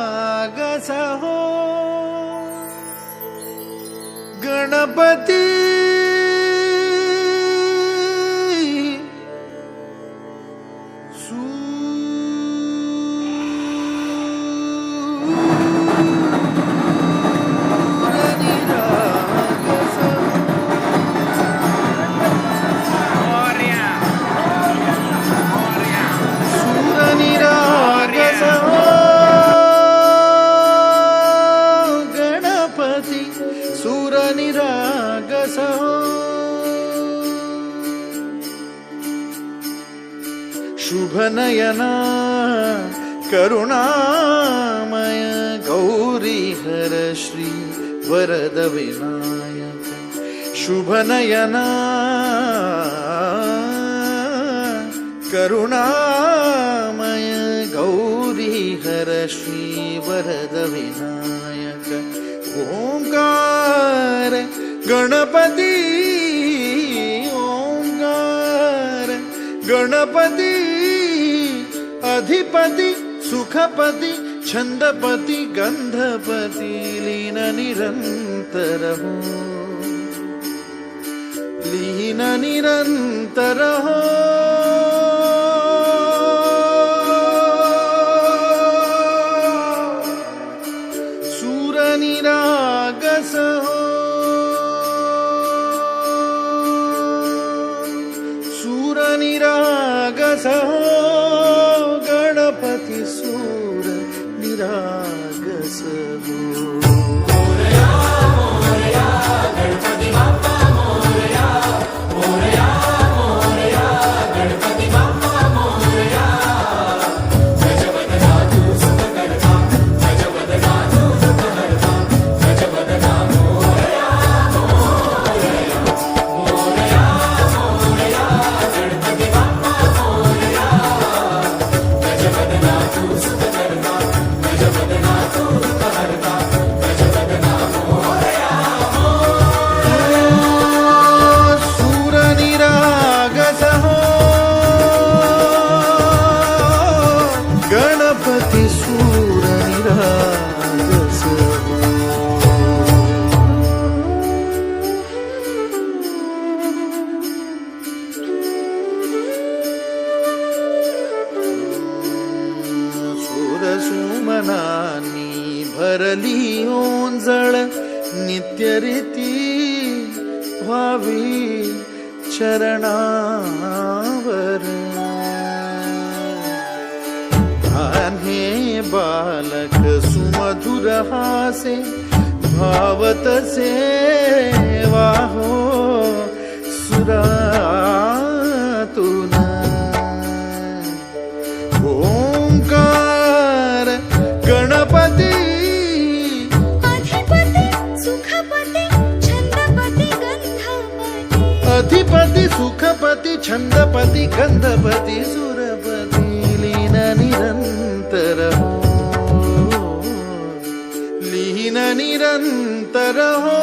सूरनिरागसहो गणपति सूरनिरागस हो शुभनयना करुणामय गौरी हर श्री वरद विनायक। शुभनयना करुणामय गौरी हर श्री वरद विनायक। ओंकार गणपती ओंकार गणपती अधिपती सुखपती छंदपती गंधपती लीन निरंतर हो लीन निरंतर हो सूरनिरागस हो सूरनिरागस हो गणपती सूर निरागस सुरसुमनानी भरली ओंजळ नित्यरीती व्हावी चरणावर. बालक सुमधुर हासे भावतसे సుఖపతి ఛందపతి గంధపతి సురపతి లీన నిరంతరము లీన నిరంతరమో